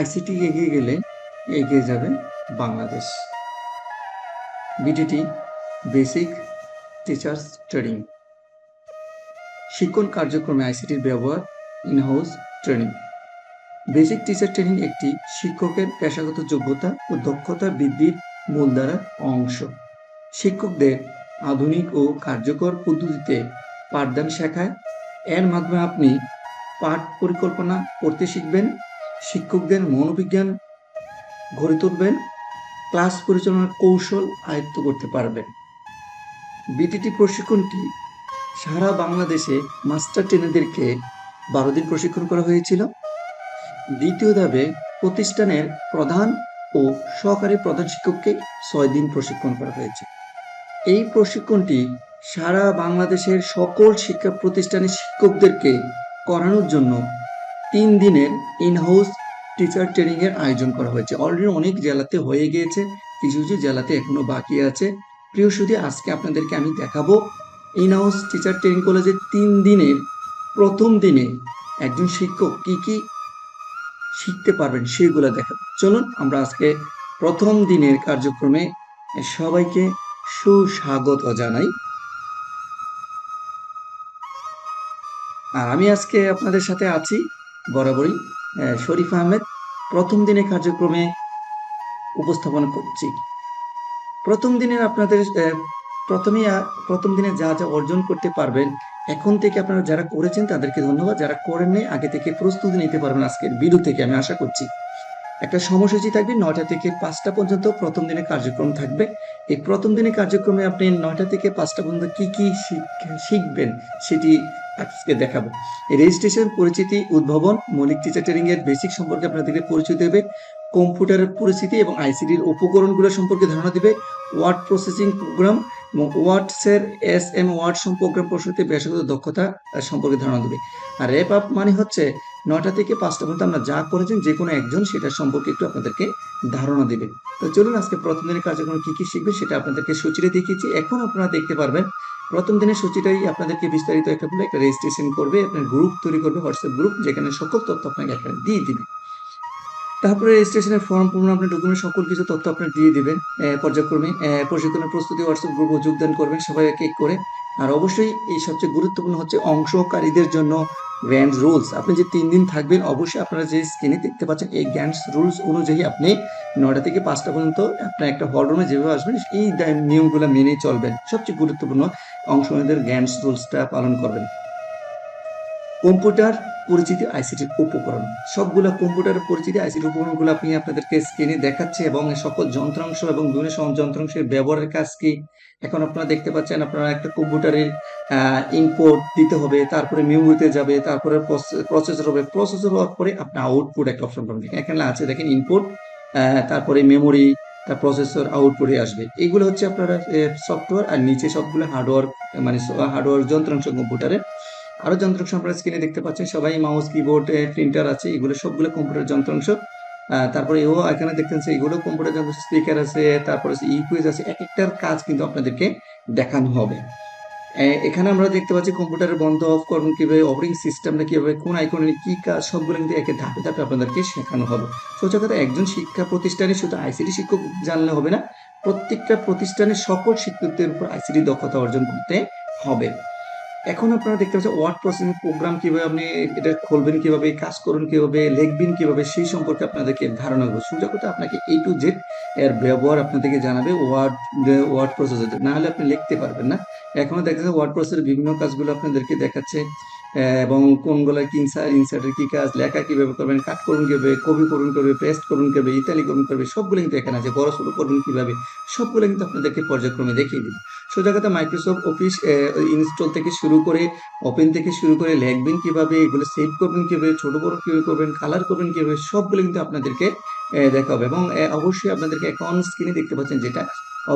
ICT এগিয়ে গেলে এগিয়ে যাবে Bangladesh. BTT basic teachers training শিক্ষণ কার্যক্রমে আইসিটির ব্যবহার in house training basic teacher training একটি শিক্ষকের পেশাগত যোগ্যতা ও দক্ষতা বৃদ্ধির মূলধারার অংশ। শিক্ষকদের আধুনিক ও কার্যকর পদ্ধতিতে পাঠদান শেখায়। এর মাধ্যমে আপনি পাঠ পরিকল্পনা করতে শিখবেন শিক্ষকদের মনোবিজ্ঞান গড়ে তুলবেন, ক্লাস পরিচালনার কৌশল আয়ত্ত করতে পারবেন। বিটিটি প্রশিক্ষণটি সারা বাংলাদেশে মাস্টার ট্রেনারদেরকে বারো দিন প্রশিক্ষণ করা হয়েছিল। দ্বিতীয় ধাপে প্রতিষ্ঠানের প্রধান ও সহকারী প্রধান শিক্ষককে ছয় দিন প্রশিক্ষণ করা হয়েছে। এই প্রশিক্ষণটি সারা বাংলাদেশের সকল শিক্ষা প্রতিষ্ঠানের শিক্ষকদেরকে করানোর জন্য তিন দিনের ইনহাউস টিচার ট্রেনিং এর আয়োজন করা হয়েছে। অলরেডি অনেক জেলাতে হয়ে গিয়েছে, কিছু কিছু জেলাতে এখনও বাকি আছে। প্রিয় সুদী আজকে আপনাদেরকে আমি দেখাবো ইনহাউস টিচার ট্রেনিং কলেজের তিন দিনের, প্রথম দিনে একজন শিক্ষক কি কি শিখতে পারবেন সেগুলো দেখাবো। চলুন, আমরা আজকে প্রথম দিনের কার্যক্রমে সবাইকে সুস্বাগত জানাই। আর আমি আজকে আপনাদের সাথে আছি বরাবরই শরীফ আহমেদ প্রথম দিনের কার্যক্রমে উপস্থাপন করছি। প্রথম দিনের আপনাদের প্রথমেই প্রথম দিনে যা যা অর্জন করতে পারবেন, এখন থেকে আপনারা যারা করেছেন তাদেরকে ধন্যবাদ। যারা করেননি আগে থেকে প্রস্তুতি নিতে পারবেন আজকের ভিডিও থেকে, আমি আশা করছি। একটা সময়সূচি থাকবে নয়টা থেকে পাঁচটা পর্যন্ত প্রথম দিনের কার্যক্রম থাকবে। এই প্রথম দিনের কার্যক্রমে আপনি নয়টা থেকে পাঁচটা পর্যন্ত কি কি শিখ- শিখবেন, সেটি আজকে দেখাবো। রেজিস্ট্রেশন পরিচিতি, উদ্ভাবন, মৌলিক টিচার ট্রেনিং এর বেসিক সম্পর্কে আপনাদেরকে পরিচয় দেবে কম্পিউটারের পরিস্থিতি এবং আইসিডির উপকরণগুলো সম্পর্কে ধারণা দিবে ওয়ার্ড প্রসেসিং প্রোগ্রাম এবং ওয়ার্ডসের এস এম ওয়ার্ড সম্পর্কে প্রস্তুতি পেশাগত দক্ষতা সম্পর্কে ধারণা দেবে। আর র্যাপ আপ মানে হচ্ছে নয়টা থেকে পাঁচটা পর্যন্ত আমরা যা করেছেন যে কোনো একজন সেটা সম্পর্কে একটু আপনাদেরকে ধারণা দেবে। তো চলুন আজকে প্রথম দিনের কার্যক্রম কি কি শিখবে সেটা আপনাদেরকে সূচিতে দেখিয়েছি। এখন আপনারা দেখতে পারবেন প্রথম দিনের সূচিটাই আপনাদেরকে বিস্তারিত একটা বলে একটা রেজিস্ট্রেশন করবে, আপনার গ্রুপ তৈরি করবে হোয়াটসঅ্যাপ গ্রুপ যেখানে সকল তথ্য আপনাকে একটা দিয়ে দিবে। তারপরে রেজিস্ট্রেশনের ফর্ম পূর্ণ, আপনার ডকুমেন্ট সকল কিছু তথ্য আপনি দিয়ে দিবেন পর্যায়ক্রমে প্রশিক্ষণের প্রস্তুতি হোয়াটসঅ্যাপ গ্রুপে যোগদান করবেন সবাই এক এক করে। আর অবশ্যই এই সবচেয়ে গুরুত্বপূর্ণ হচ্ছে অংশকারীদের জন্য গ্র্যান্ড রুলস আপনি যে তিন দিন থাকবেন, অবশ্যই আপনারা যে স্ক্রিনে দেখতে পাচ্ছেন, এই গ্র্যান্ড রুলস অনুযায়ী আপনি নয়টা থেকে পাঁচটা পর্যন্ত আপনার একটা হল রুমে যেভাবে আসবেন, এই নিয়মগুলো মেনেই চলবেন। সবচেয়ে গুরুত্বপূর্ণ অংশগ্রহণদের গ্র্যান্ড রুলসটা পালন করবেন। কম্পিউটার পরিচিতি আইসিটির উপকরণ। সবগুলো কম্পিউটারের পরিচিতি আইসিটি উপকরণগুলো আপনি আপনাদেরকে স্ক্রিনে দেখাচ্ছে এবং সকল যন্ত্রাংশ এবং বিভিন্ন যন্ত্রাংশের ব্যবহারের কাজ কি? এখন আপনারা দেখতে পাচ্ছেন আপনারা একটা কম্পিউটারের ইনপুট দিতে হবে, তারপরে মেমোরিতে যাবে, তারপরে প্রসেসর হবে। প্রসেসর হওয়ার পরে আপনি আউটপুট একটা অপশন পাবেন। এখানে আছে দেখেন ইনপুট তারপরে মেমোরি তার প্রসেসর আউটপুটে আসবে। এগুলো হচ্ছে আপনারা সফটওয়্যার আর নিচে সবগুলো হার্ডওয়্যার মানে হার্ডওয়্যার যন্ত্রাংশ কম্পিউটারের। আরও যন্ত্রাংশ আপনারা স্ক্রিনে দেখতে পাচ্ছেন, সবাই মাউস কিবোর্ড প্রিন্টার আছে, এগুলো সবগুলো কম্পিউটার যন্ত্রাংশ তারপরে এও এখানে দেখতেন এগুলো কম্পিউটার যন্ত্রাংশ স্পিকার আছে, তারপরে ইকুইজ আছে, এক একটার কাজ কিন্তু আপনাদেরকে দেখানো হবে। এখানে আমরা দেখতে পাচ্ছি কম্পিউটারের বন্ধ অফ করবেন কীভাবে অপারেটিং সিস্টেমটা কীভাবে, কোন আইকনের কি কাজ, সবগুলো কিন্তু একে ধাপে ধাপে আপনাদেরকে শেখানো হবে। সোজা কথা, একজন শিক্ষা প্রতিষ্ঠানে শুধু আইসিটি শিক্ষক জানলে হবে না, প্রত্যেকটা প্রতিষ্ঠানের সকল শিক্ষকদের উপর আইসিটি দক্ষতা অর্জন করতে হবে। এখন আপনারা দেখতে পাচ্ছেন ওয়ার্ড প্রসেসিং প্রোগ্রাম কীভাবে আপনি এটা খুলবেন, কীভাবে কাজ করুন কীভাবে লিখবেন, কীভাবে সেই সম্পর্কে আপনাদেরকে ধারণা সোজা কথা আপনাকে এ টু জেড এর ব্যবহার আপনাদেরকে জানাবে ওয়ার্ড ওয়ার্ড প্রসেসর না হলে আপনি লিখতে পারবেন না। এখনও দেখা যাচ্ছে ওয়ার্ড প্রসেসের বিভিন্ন কাজগুলো আপনাদেরকে দেখাচ্ছে এবং কোনগুলো কি ইনসার্ট ইনসার্টের কি কাজ, লেখা কীভাবে করবেন কাট করুন কীভাবে কপি করুন কীভাবে পেস্ট করুন কীভাবে, ইতালি করুন কীভাবে, সবগুলো কিন্তু এখানে আছে। বড় সড়ো করুন কীভাবে, সবগুলো কিন্তু আপনাদেরকে পর্যায়ক্রমে দেখিয়ে দিবে। সোজা কথা মাইক্রোসফট অফিস ইনস্টল থেকে শুরু করে ওপেন থেকে শুরু করে, লিখবেন কীভাবে, এগুলো সেভ করবেন কীভাবে, ছোট বড় কীভাবে করবেন কালার করবেন কীভাবে, সবগুলো কিন্তু আপনাদেরকে দেখা হবে এবং অবশ্যই আপনাদেরকে এখন স্ক্রিনে দেখতে পাচ্ছেন যেটা।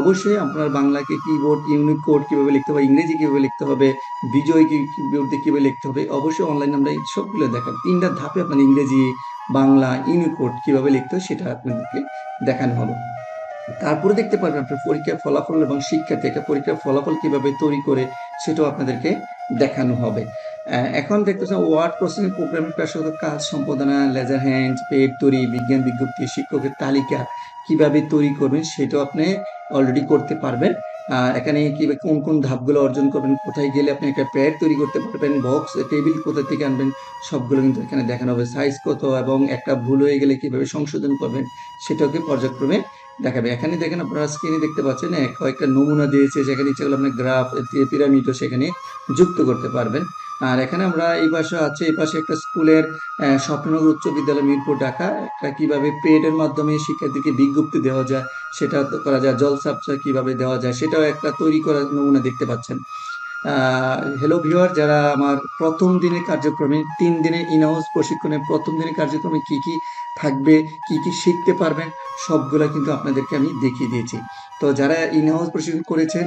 অবশ্যই আপনার বাংলাকে কিবোর্ড ইউনিক কোড কীভাবে লিখতে হবে, ইংরেজি কীভাবে লিখতে হবে বিজয় কি কিবোর্ড কীভাবে লিখতে হবে, অবশ্যই অনলাইনে আমরা সবগুলো দেখাবো। তিনটা ধাপে আপনার ইংরেজি, বাংলা ইউনিকোড কীভাবে লিখতে হয় সেটা আপনাদেরকে দেখানো হবে। তারপরে দেখতে পারবেন আপনার পরীক্ষার ফলাফল এবং শিক্ষা থেকে পরীক্ষার ফলাফল কীভাবে তৈরি করে সেটাও আপনাদেরকে দেখানো হবে। এখন দেখতেছেন ওয়ার্ড প্রসেসিং প্রোগ্রাম পেশাগত কাজ সম্পাদনা লেজার হ্যান্ড পেট তৈরি, বিজ্ঞান বিজ্ঞপ্তি, শিক্ষকের তালিকা কীভাবে তৈরি করবেন সেটাও আপনি অলরেডি করতে পারবেন। এখানে কি কোন কোন ধাপগুলো অর্জন করবেন, কোথায় গেলে আপনি একটা প্যাড তৈরি করতে পারবেন, বক্স, টেবিল কোথা থেকে আনবেন, সবগুলো কিন্তু এখানে দেখানো হবে। সাইজ কত এবং একটা ভুল হয়ে গেলে কীভাবে সংশোধন করবেন, সেটাকে পর্যায়ক্রমে দেখাবে। এখানে দেখেন আপনারা স্ক্রিনে দেখতে পাচ্ছেন কয়েকটা নমুনা দিয়েছে সেখানে ইচ্ছা করলে আপনি গ্রাফ পিরামিডও সেখানে যুক্ত করতে পারবেন। আর এখানে আমরা এই পাশে আছে এই পাশে একটা স্কুলের আহ, স্বপ্ননগর উচ্চ বিদ্যালয় মিরপুর ঢাকা। একটা কীভাবে পেডের মাধ্যমে শিক্ষার্থীকে বিজ্ঞপ্তি দেওয়া যায় সেটা করা যায় জল সাবসা কীভাবে দেওয়া যায় সেটাও একটা তৈরি করার নমুনা দেখতে পাচ্ছেন। হ্যালো ভিউয়ার যারা আমার প্রথম দিনের কার্যক্রমে তিন দিনের ইনহাউস প্রশিক্ষণের প্রথম দিনের কার্যক্রমে কি কি থাকবে কি কি শিখতে পারবেন সবগুলো কিন্তু আপনাদেরকে আমি দেখিয়ে দিয়েছি। তো যারা ইনহাউস প্রশিক্ষণ করেছেন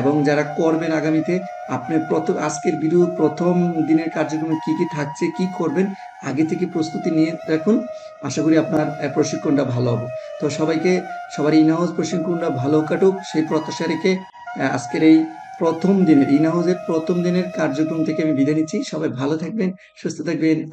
এবং যারা করবেন আগামীতে, আপনি প্রথম, আজকের ভিডিও প্রথম দিনের কার্যক্রমে কি কি থাকছে, কি করবেন, আগে থেকে প্রস্তুতি নিয়ে রাখুন। আশা করি আপনার প্রশিক্ষণটা ভালো হবে। তো সবাইকে, সবার ইনহাউস প্রশিক্ষণটা ভালো কাটুক। সেই প্রত্যাশা রেখে আজকের এই প্রথম দিনের ইনহাউসের প্রথম দিনের কার্যক্রম থেকে আমি বিদায় নিচ্ছি। সবাই ভালো থাকবেন, সুস্থ থাকবেন।